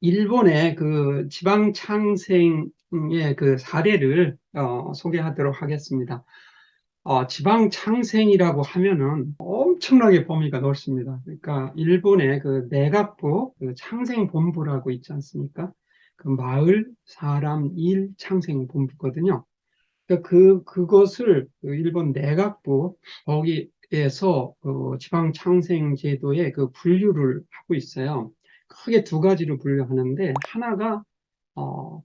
일본의 그 지방 창생의 그 사례를 어, 소개하도록 하겠습니다. 어, 지방 창생이라고 하면은 엄청나게 범위가 넓습니다. 그러니까 일본의 그 내각부 그 창생 본부라고 있지 않습니까? 그 마을, 사람, 일 창생 본부거든요. 그러니까 그 그것을 그 일본 내각부 거기에서 어, 지방 창생 제도의 그 분류를 하고 있어요. 크게 두 가지로 분류하는데 하나가 어,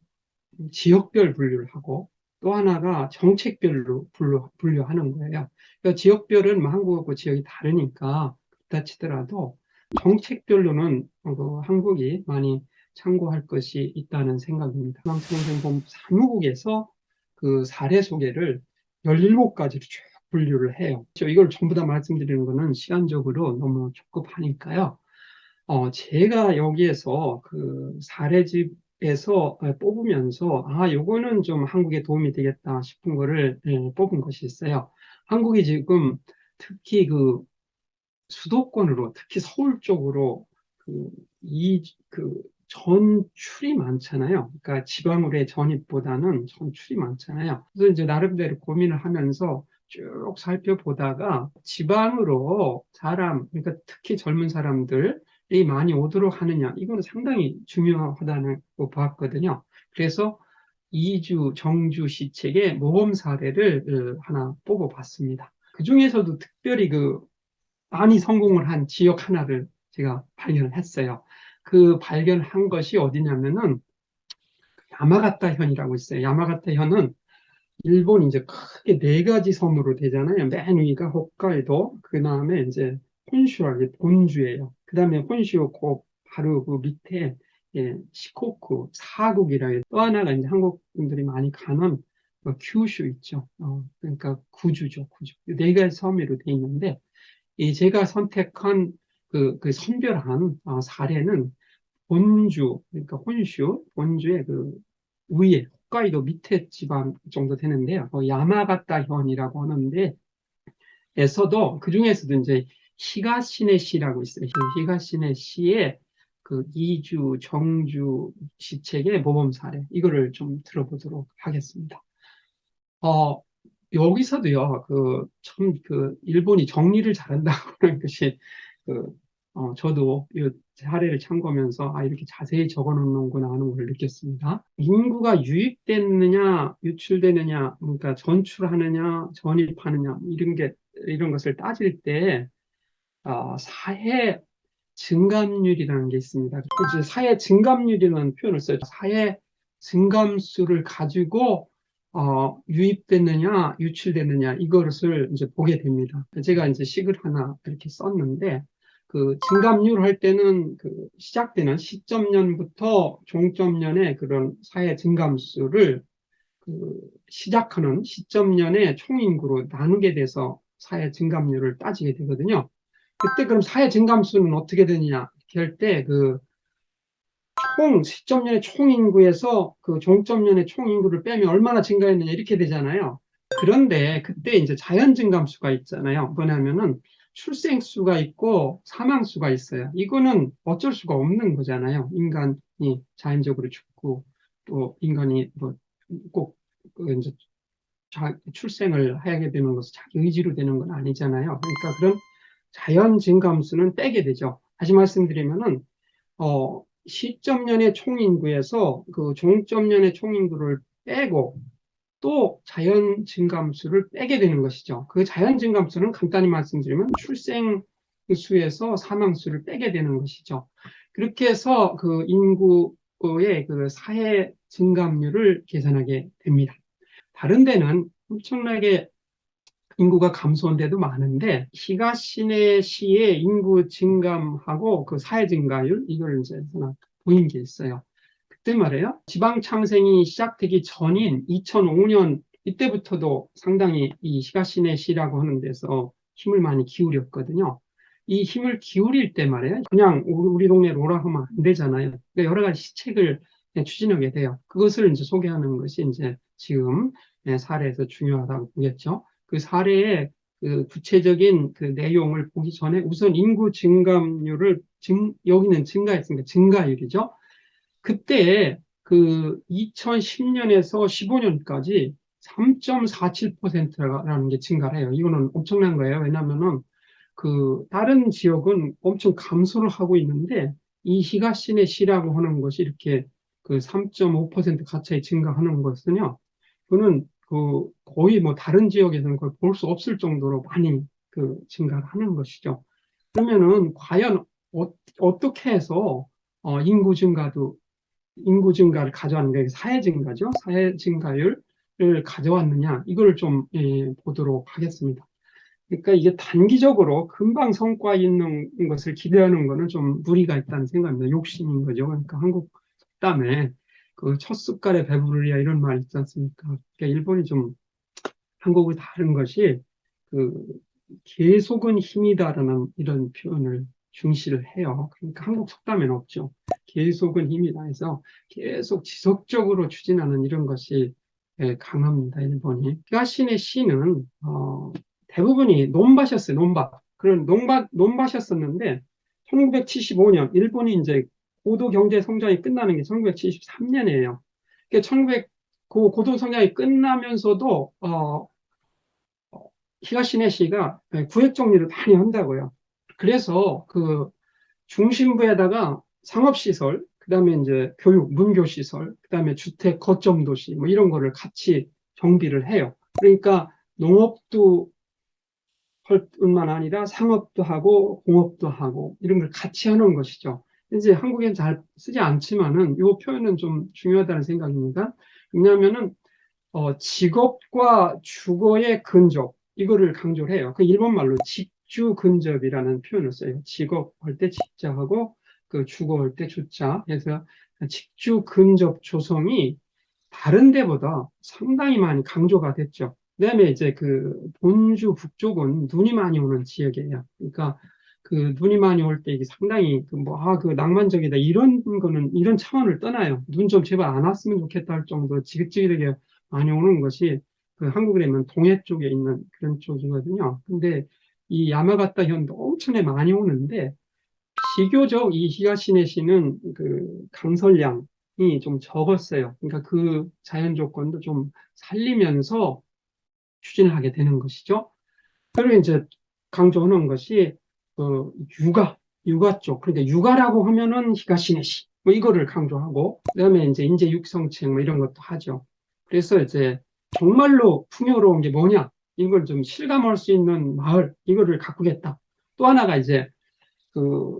지역별 분류를 하고 또 하나가 정책별로 분류, 분류하는 거예요. 그러니까 지역별은 뭐 한국하고 지역이 다르니까 그렇다 치더라도 정책별로는 그 한국이 많이 참고할 것이 있다는 생각입니다. 중앙선생본부 사무국에서 그 사례 소개를 17가지로 쭉 분류를 해요. 이걸 전부 다 말씀드리는 거는 시간적으로 너무 적급하니까요. 어, 제가 여기에서 그 사례집에서 뽑으면서, 아, 요거는 좀 한국에 도움이 되겠다 싶은 거를 예, 뽑은 것이 있어요. 한국이 지금 특히 그 수도권으로, 특히 서울 쪽으로 그, 이, 그, 전출이 많잖아요. 그러니까 지방으로의 전입보다는 전출이 많잖아요. 그래서 이제 나름대로 고민을 하면서 쭉 살펴보다가 지방으로 사람, 그러니까 특히 젊은 사람들, 이 많이 오도록 하느냐 이거는 상당히 중요하다는 거 봤거든요. 그래서 이주 정주 시 책의 모범 사례를 어, 하나 뽑아봤습니다. 그 중에서도 특별히 그 많이 성공을 한 지역 하나를 제가 발견을 했어요. 그 발견한 것이 어디냐면은 야마가타 현이라고 있어요. 야마가타 현은 일본 이제 크게 네 가지 섬으로 되잖아요. 맨 위가 홋카이도, 그 다음에 이제 혼슈가 본주예요. 그 다음에 그 바로 그 밑에 예, 시코쿠 사국이라 해요. 또 하나가 이제 한국 분들이 많이 가는 뭐 규슈 있죠. 어, 그러니까 구주죠, 구주. 네 가지 섬으로 돼 있는데 이 제가 선택한 그, 그 선별한 어, 사례는 본주, 그러니까 혼슈, 본주의 그 위에 홋카이도 밑에 지방 정도 되는데요. 어, 야마가타 현이라고 하는데 에서도 그 중에서도 이제 히가시네 시라고 있어요. 히가시네 시의 그 이주, 정주 시책의 모범 사례 이거를 좀 들어보도록 하겠습니다. 어, 여기서도요, 그, 참, 그, 일본이 정리를 잘한다고 하는 것이, 그, 어, 저도 이 사례를 참고하면서, 아, 이렇게 자세히 적어 놓는구나 하는 걸 느꼈습니다. 인구가 유입됐느냐, 유출되느냐, 그러니까 전출하느냐, 전입하느냐, 이런 게, 이런 것을 따질 때, 어, 사회 증감률이라는 게 있습니다. 이제 사회 증감률이라는 표현을 써요. 사회 증감수를 가지고 어, 유입됐느냐, 유출됐느냐, 이것을 이제 보게 됩니다. 제가 이제 식을 하나 이렇게 썼는데, 그 증감률 할 때는 그 시작되는 시점년부터 종점년의 그런 사회 증감수를 그 시작하는 시점년의 총인구로 나누게 돼서 사회 증감률을 따지게 되거든요. 그때 그럼 사회 증감수는 어떻게 되느냐 이렇게 할때 그 총 시점년의 총 인구에서 그 종점년의 총 인구를 빼면 얼마나 증가했느냐 이렇게 되잖아요. 그런데 그때 이제 자연 증감수가 있잖아요. 뭐냐면은 출생수가 있고 사망수가 있어요. 이거는 어쩔 수가 없는 거잖아요. 인간이 자연적으로 죽고 또 인간이 뭐꼭 그 이제 출생을 하게 되는 것은 자기 의지로 되는 건 아니잖아요. 그러니까 그런 자연 증감수는 빼게 되죠. 다시 말씀드리면은 어, 시점년의 총인구에서 그 종점년의 총인구를 빼고 또 자연 증감수를 빼게 되는 것이죠. 그 자연 증감수는 간단히 말씀드리면 출생 수에서 사망수를 빼게 되는 것이죠. 그렇게 해서 그 인구의 그 사회 증감률을 계산하게 됩니다. 다른 데는 엄청나게 인구가 감소한 데도 많은데 히가시네 시의 인구 증감하고 그 사회 증가율 이걸 이제 하나 보인 게 있어요. 그때 말이에요. 지방 창생이 시작되기 전인 2005년 이때부터도 상당히 이 히가시네 시라고 하는 데서 힘을 많이 기울였거든요. 이 힘을 기울일 때 말이에요. 그냥 우리 동네로 오라 하면 안 되잖아요. 그러니까 여러 가지 시책을 추진하게 돼요. 그것을 이제 소개하는 것이 이제 지금 사례에서 중요하다고 보겠죠. 그 사례의 그 구체적인 그 내용을 보기 전에 우선 인구 증감률을 증, 여기는 증가했으니까 증가율이죠. 그때 그 2010년에서 15년까지 3.47%라는 게 증가를 해요. 이거는 엄청난 거예요. 왜냐면은 그 다른 지역은 엄청 감소를 하고 있는데 이 히가시네 시라고 하는 것이 이렇게 그 3.5% 가차에 증가하는 것은요. 그는 그 거의 뭐 다른 지역에서는 그걸 볼 수 없을 정도로 많이 그 증가를 하는 것이죠. 그러면은 과연 어, 떻게 해서 어, 인구 증가도 인구 증가를 가져왔는가, 사회 증가죠. 사회 증가율을 가져왔느냐, 이걸 좀 예, 보도록 하겠습니다. 그러니까 이게 단기적으로 금방 성과 있는 것을 기대하는 것은 좀 무리가 있다는 생각입니다. 욕심인 거죠. 그러니까 한국 속담에 그 첫 숟갈에 배부르리야 이런 말 있지 않습니까? 그러니까 일본이 좀 한국을 다른 것이 그 계속은 힘이다라는 이런 표현을 중시를 해요. 그러니까 한국 속담에는 없죠. 계속은 힘이다 해서 계속 지속적으로 추진하는 이런 것이 예, 강합니다. 일본이. 히가시네 시는 어, 대부분이 논밭이었어요. 논밭. 그런 논밭 논밭이었었는데 1975년 일본이 이제 고도 경제 성장이 끝나는 게 1973년이에요. 그러니까 1900그 고도 성장이 끝나면서도 어, 히가시네시가 구획 정리를 많이 한다고요. 그래서 그 중심부에다가 상업시설, 그 다음에 이제 교육, 문교시설, 그 다음에 주택, 거점도시, 뭐 이런 거를 같이 정비를 해요. 그러니까 농업도 할 뿐만 아니라 상업도 하고 공업도 하고 이런 걸 같이 하는 것이죠. 이제 한국엔 잘 쓰지 않지만은 이 표현은 좀 중요하다는 생각입니다. 왜냐하면은 어, 직업과 주거의 근접 이거를 강조를 해요. 그 일본 말로 직주 근접이라는 표현을 써요. 직업 할 때 직자하고 그 주거 할 때 주자. 그래서 직주 근접 조성이 다른 데보다 상당히 많이 강조가 됐죠. 그다음에 이제 그 본주 북쪽은 눈이 많이 오는 지역이에요. 그러니까 그 눈이 많이 올 때 이게 상당히 그 뭐, 아, 그 낭만적이다. 이런 거는, 이런 차원을 떠나요. 눈 좀 제발 안 왔으면 좋겠다 할 정도로 지긋지긋하게 많이 오는 것이 그 한국이라면 동해 쪽에 있는 그런 쪽이거든요. 근데 이 야마가타 현도 엄청나게 많이 오는데 비교적 이 히가시네시는 그 강설량이 좀 적었어요. 그러니까 그 자연 조건도 좀 살리면서 추진을 하게 되는 것이죠. 그리고 이제 강조하는 것이 그 육아, 육아 쪽. 그러니까 육아라고 하면은 히가시네시. 뭐 이거를 강조하고 그다음에 이제 인재 육성책 뭐 이런 것도 하죠. 그래서 이제 정말로 풍요로운 게 뭐냐? 이걸 좀 실감할 수 있는 마을, 이거를 가꾸겠다. 또 하나가 이제 그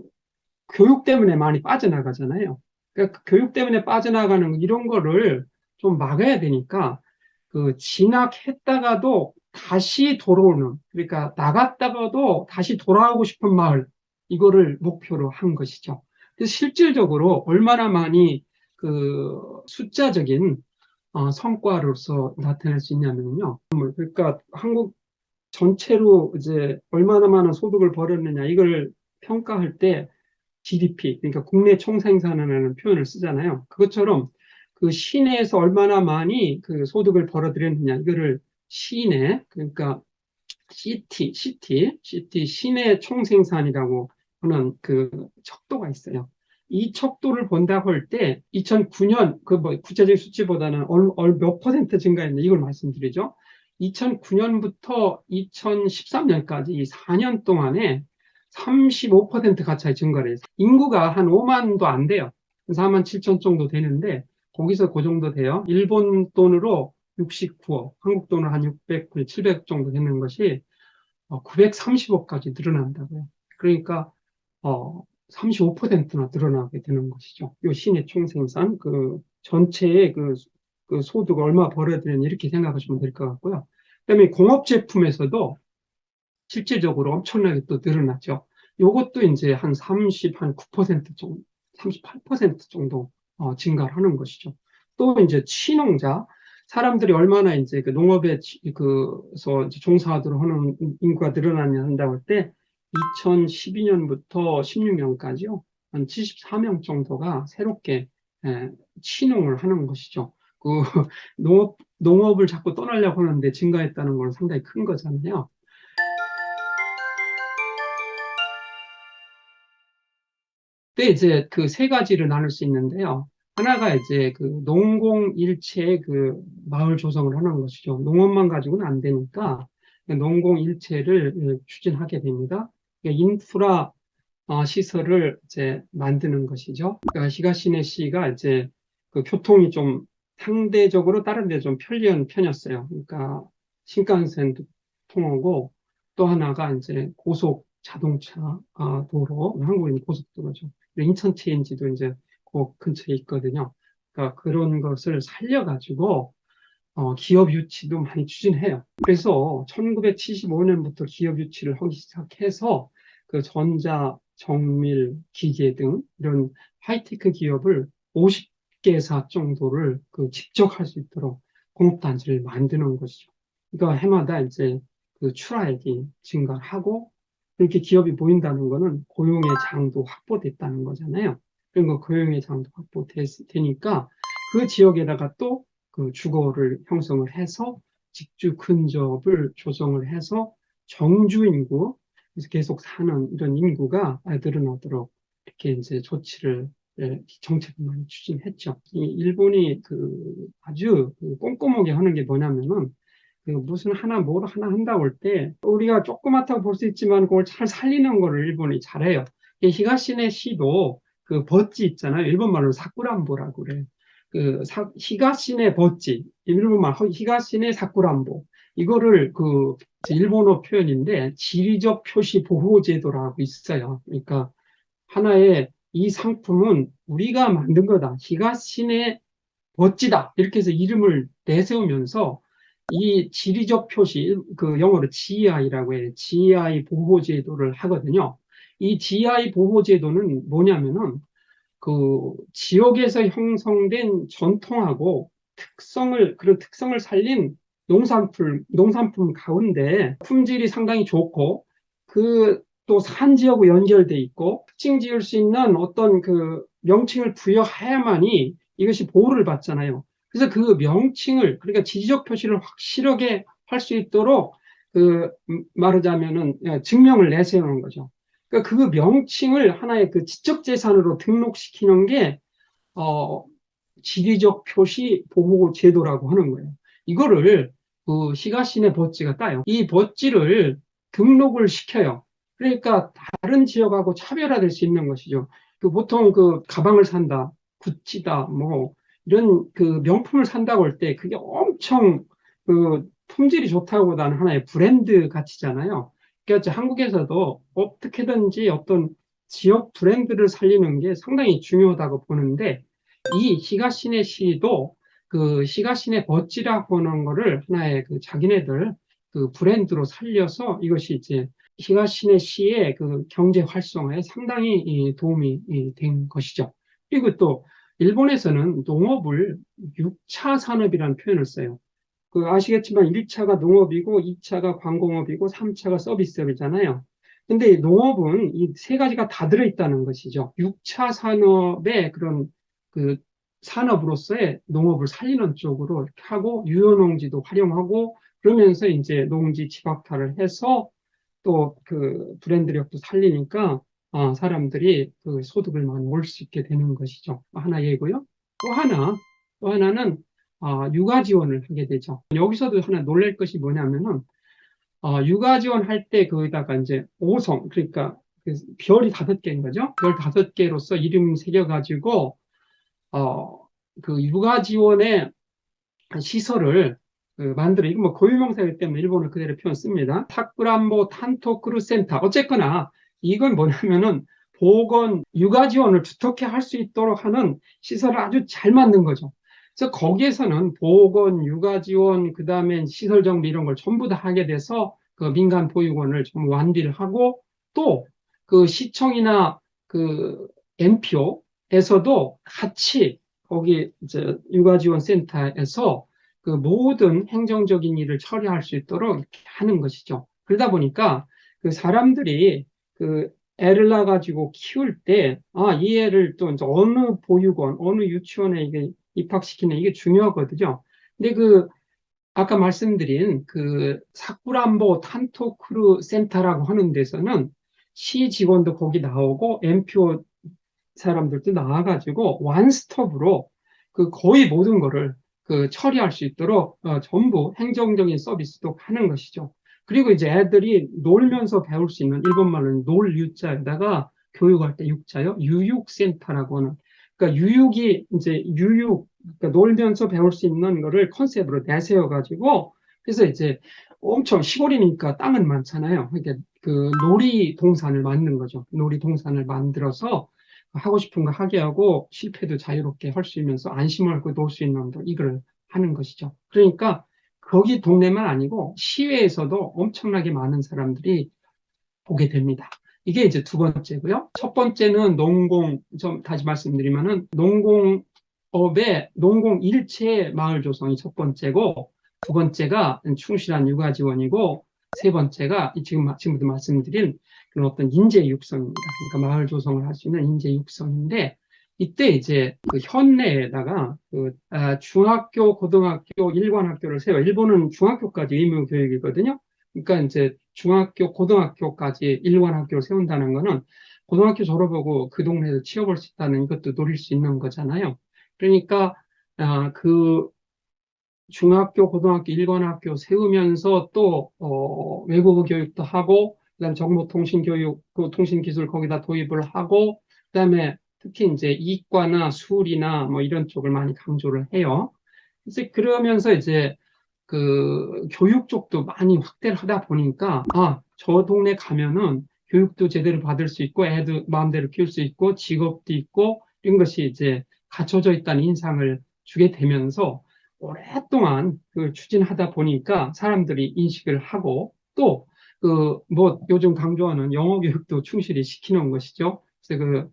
교육 때문에 많이 빠져나가잖아요. 그러니까 그 교육 때문에 빠져나가는 이런 거를 좀 막아야 되니까 그 진학했다가도 다시 돌아오는, 그러니까 나갔다가도 다시 돌아오고 싶은 마을, 이거를 목표로 한 것이죠. 그래서 실질적으로 얼마나 많이 그 숫자적인 어, 성과로서 나타낼 수 있냐면요. 그러니까 한국 전체로 이제 얼마나 많은 소득을 벌였느냐 이걸 평가할 때 GDP, 그러니까 국내 총생산이라는 표현을 쓰잖아요. 그것처럼 그 시내에서 얼마나 많이 그 소득을 벌어들였느냐 이거를 시내, 그러니까 시티, 시티, 시티 시내 총생산이라고 하는 그 척도가 있어요. 이 척도를 본다고 할 때 2009년 그 뭐 구체적인 수치보다는 얼, 얼몇 퍼센트 증가했는데 이걸 말씀드리죠. 2009년부터 2013년까지 이 4년 동안에 35% 가차의 증가를 해서 인구가 한 5만도 안 돼요. 4만 7천 정도 되는데 거기서 그 정도 돼요. 일본 돈으로 69억, 한국 돈으로 한 600, 700 정도 되는 것이 930억까지 어, 늘어난다고요. 그러니까 어, 35%나 늘어나게 되는 것이죠. 요 시내 총생산, 그 전체의 그, 그 소득을 얼마 벌어들였냐 이렇게 생각하시면 될 것 같고요. 그 다음에 공업 제품에서도 실질적으로 엄청나게 또 늘어났죠. 요것도 이제 한 30, 한 9% 정도, 38% 정도 어, 증가를 하는 것이죠. 또 이제 취농자, 사람들이 얼마나 이제 그 농업에 그서 종사하도록 하는 인구가 늘어나냐 한다고 할 때, 2012년부터 16년까지요. 한 74명 정도가 새롭게 예, 취농을 하는 것이죠. 그 농업 농업을 자꾸 떠나려고 하는데 증가했다는 건 상당히 큰 거잖아요. 근데 이제 그 세 가지를 나눌 수 있는데요. 하나가 이제 그 농공일체의 그 마을 조성을 하는 것이죠. 농업만 가지고는 안 되니까 농공일체를 추진하게 됩니다. 그러니까 인프라 어, 시설을 이제 만드는 것이죠. 그러니까 히가시네 씨가 이제 그 교통이 좀 상대적으로 다른 데 좀 편리한 편이었어요. 그러니까 신칸센도 통하고 또 하나가 이제 고속 자동차 아, 도로, 한국인 고속도로죠. 인천 체인지도 이제 그 근처에 있거든요. 그러니까 그런 것을 살려가지고 어, 기업 유치도 많이 추진해요. 그래서 1975년부터 기업 유치를 하기 시작해서 그 전자, 정밀, 기계 등 이런 하이테크 기업을 50개사 정도를 그 직접 할 수 있도록 공업단지를 만드는 것이죠. 그러니까 해마다 이제 그 출하액이 증가하고 이렇게 기업이 보인다는 것은 고용의 장도 확보됐다는 거잖아요. 그리고 고용의 장도 확보되니까 그 지역에다가 또 그 주거를 형성을 해서 직주 근접을 조성을 해서 정주 인구, 계속 사는 이런 인구가 늘어나도록 이렇게 이제 조치를 예, 정책을 많이 추진했죠. 이 일본이 그 아주 그 꼼꼼하게 하는 게 뭐냐면은 그 무슨 하나 뭘 하나 한다고 할 때 우리가 조그맣다고 볼 수 있지만 그걸 잘 살리는 거를 일본이 잘해요. 히가시네 시도 그 버찌 있잖아요. 일본 말로 사쿠란보라고 그래. 그 사, 히가시네 버찌 일본말 히가시네 사쿠란보 이거를 그 일본어 표현인데 지리적 표시 보호 제도라고 있어요. 그러니까 하나의 이 상품은 우리가 만든 거다. 히가시네 버찌다. 이렇게 해서 이름을 내세우면서 이 지리적 표시, 그 영어로 GI라고 해요. GI 보호 제도를 하거든요. 이 GI 보호 제도는 뭐냐면은 그 지역에서 형성된 전통하고 특성을, 그런 특성을 살린 농산품, 농산품 가운데 품질이 상당히 좋고 그 또 산 지역과 연결돼 있고 특징 지을 수 있는 어떤 그 명칭을 부여해야만이 이것이 보호를 받잖아요. 그래서 그 명칭을 그러니까 지지적 표시를 확실하게 할 수 있도록 그 말하자면은 예, 증명을 내세우는 거죠. 그러니까 그 명칭을 하나의 그 지적 재산으로 등록시키는 게 어, 지리적 표시 보호 제도라고 하는 거예요. 이거를 그 시가시내 버찌가 따요. 이 버찌를 등록을 시켜요. 그러니까 다른 지역하고 차별화될 수 있는 것이죠. 그 보통 그 가방을 산다, 구찌다, 뭐 이런 그 명품을 산다고 할 때 그게 엄청 그 품질이 좋다고 나는 하나의 브랜드 가치잖아요. 그러니까 한국에서도 어떻게든지 어떤 지역 브랜드를 살리는 게 상당히 중요하다고 보는데 이 히가시네 시도 그 히가시네 버찌라고 하는 거를 하나의 그 자기네들 그 브랜드로 살려서 이것이 이제 히가시네 시의 그 경제 활성화에 상당히 도움이 된 것이죠. 그리고 또 일본에서는 농업을 6차 산업이라는 표현을 써요. 그 아시겠지만 1차가 농업이고 2차가 관공업이고 3차가 서비스업이잖아요. 근데 농업은 이 세 가지가 다 들어있다는 것이죠. 6차 산업의 그런 그 산업으로서의 농업을 살리는 쪽으로 이렇게 하고 유효농지도 활용하고 그러면서 이제 농지 지박화를 해서 또 그 브랜드력도 살리니까 어, 사람들이 그 소득을 많이 올 수 있게 되는 것이죠. 하나 예고요. 또 하나, 또 하나는 어, 육아 지원을 하게 되죠. 여기서도 하나 놀랄 것이 뭐냐면은 어, 육아 지원할 때 거기다가 이제 5성 그러니까 그 별이 다섯 개인 거죠. 별 다섯 개로서 이름 새겨가지고 어, 그 육아 지원의 시설을 그 만들어 이거 뭐 고유명사이기 때문에 일본어 그대로 표현 씁니다. 타쿠란보 탄토 크루 센터 어쨌거나 이건 뭐냐면은 보건 육아 지원을 두텁게 할 수 있도록 하는 시설을 아주 잘 만든 거죠. 그래서 거기에서는 보건, 육아 지원, 그 다음에 시설 정비 이런 걸 전부 다 하게 돼서 그 민간 보육원을 좀 완비를 하고 또 그 시청이나 그 NPO에서도 같이 거기 이제 육아 지원 센터에서 그 모든 행정적인 일을 처리할 수 있도록 하는 것이죠. 그러다 보니까 그 사람들이 그 애를 낳아가지고 키울 때, 아, 이 애를 또 어느 보육원, 어느 유치원에 이게 입학시키는 이게 중요하거든요. 근데 그, 아까 말씀드린 그 사쿠란보 탄토크루 센터라고 하는 데서는 시 직원도 거기 나오고, MPO 사람들도 나와가지고 원스톱으로 그 거의 모든 거를 그 처리할 수 있도록 어, 전부 행정적인 서비스도 하는 것이죠. 그리고 이제 애들이 놀면서 배울 수 있는 일본말로는 놀 유자에다가 교육할 때 육자요 유육센터라고 하는 그러니까 유육이 이제 유육 그러니까 놀면서 배울 수 있는 거를 컨셉으로 내세워 가지고 그래서 이제 엄청 시골이니까 땅은 많잖아요. 그러니까 그 놀이 동산을 만든 거죠. 놀이 동산을 만들어서 하고 싶은 거 하게 하고 실패도 자유롭게 할 수 있면서 안심을 하고 놀 수 있는 이걸 하는 것이죠. 그러니까 거기 동네만 아니고 시외에서도 엄청나게 많은 사람들이 보게 됩니다. 이게 이제 두 번째고요. 첫 번째는 농공, 좀 다시 말씀드리면은 농공업의 농공 일체 마을 조성이 첫 번째고 두 번째가 충실한 육아 지원이고 세 번째가 지금 지금부터 말씀드린 그런 어떤 인재 육성입니다. 그러니까 마을 조성을 할 수 있는 인재 육성인데 이때 이제 그 현내에다가 그 아, 중학교, 고등학교, 일반학교를 세워. 일본은 중학교까지 의무 교육이거든요. 그러니까 이제 중학교, 고등학교까지 일반 학교를 세운다는 거는 고등학교 졸업하고 그 동네에서 취업할 수 있다는 것도 노릴 수 있는 거잖아요. 그러니까 아, 그 중학교, 고등학교, 일반학교 세우면서 또 어, 외국어 교육도 하고 그다음에 정보통신 교육, 그 통신기술 거기다 도입을 하고 그다음에 특히 이제 이과나 수리나 뭐 이런 쪽을 많이 강조를 해요. 그래서 그러면서 이제 그 교육 쪽도 많이 확대를 하다 보니까 아, 저 동네 가면은 교육도 제대로 받을 수 있고 애도 마음대로 키울 수 있고 직업도 있고 이런 것이 이제 갖춰져 있다는 인상을 주게 되면서 오랫동안 그 추진하다 보니까 사람들이 인식을 하고 또 그 뭐 요즘 강조하는 영어 교육도 충실히 시키는 것이죠. 그래서 그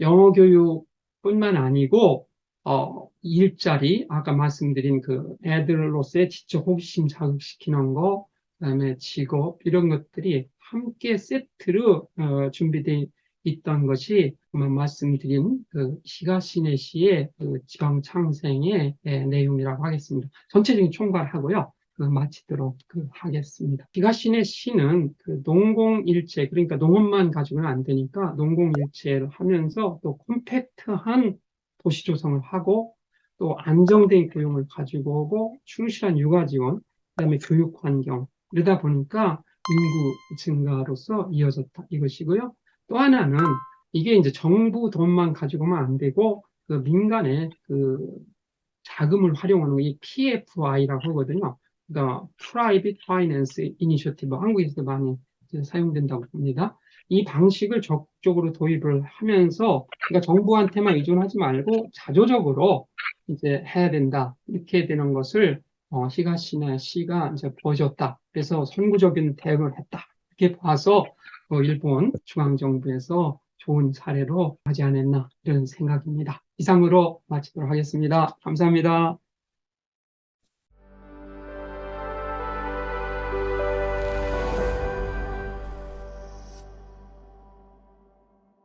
영어 교육뿐만 아니고 어, 일자리 아까 말씀드린 그 애들로서의 지적 호기심 자극시키는 거 그다음에 직업 이런 것들이 함께 세트로 어, 준비되어 있던 것이 말씀드린 그 히가시네 시의 그 지방 창생의 예, 내용이라고 하겠습니다. 전체적인 총괄하고요. 그 마치도록 그 하겠습니다. 히가시네 시는 그 농공일체 그러니까 농업만 가지고는 안 되니까 농공일체를 하면서 또 콤팩트한 도시 조성을 하고 또 안정된 교육을 가지고 오고 충실한 육아 지원 그다음에 교육 환경 이러다 보니까 인구 증가로서 이어졌다 이것이고요. 또 하나는 이게 이제 정부 돈만 가지고만 안 되고 그 민간의 그 자금을 활용하는 이 PFI라고 하거든요. 그러니까 Private Finance Initiative 한국에서도 많이 사용된다고 봅니다. 이 방식을 적극적으로 도입을 하면서 그러니까 정부한테만 의존하지 말고 자조적으로 이제 해야 된다 이렇게 되는 것을 어, 시가 이제 보여줬다. 그래서 선구적인 대응을 했다. 이렇게 봐서 어, 일본 중앙정부에서 좋은 사례로 하지 않았나 이런 생각입니다. 이상으로 마치도록 하겠습니다. 감사합니다.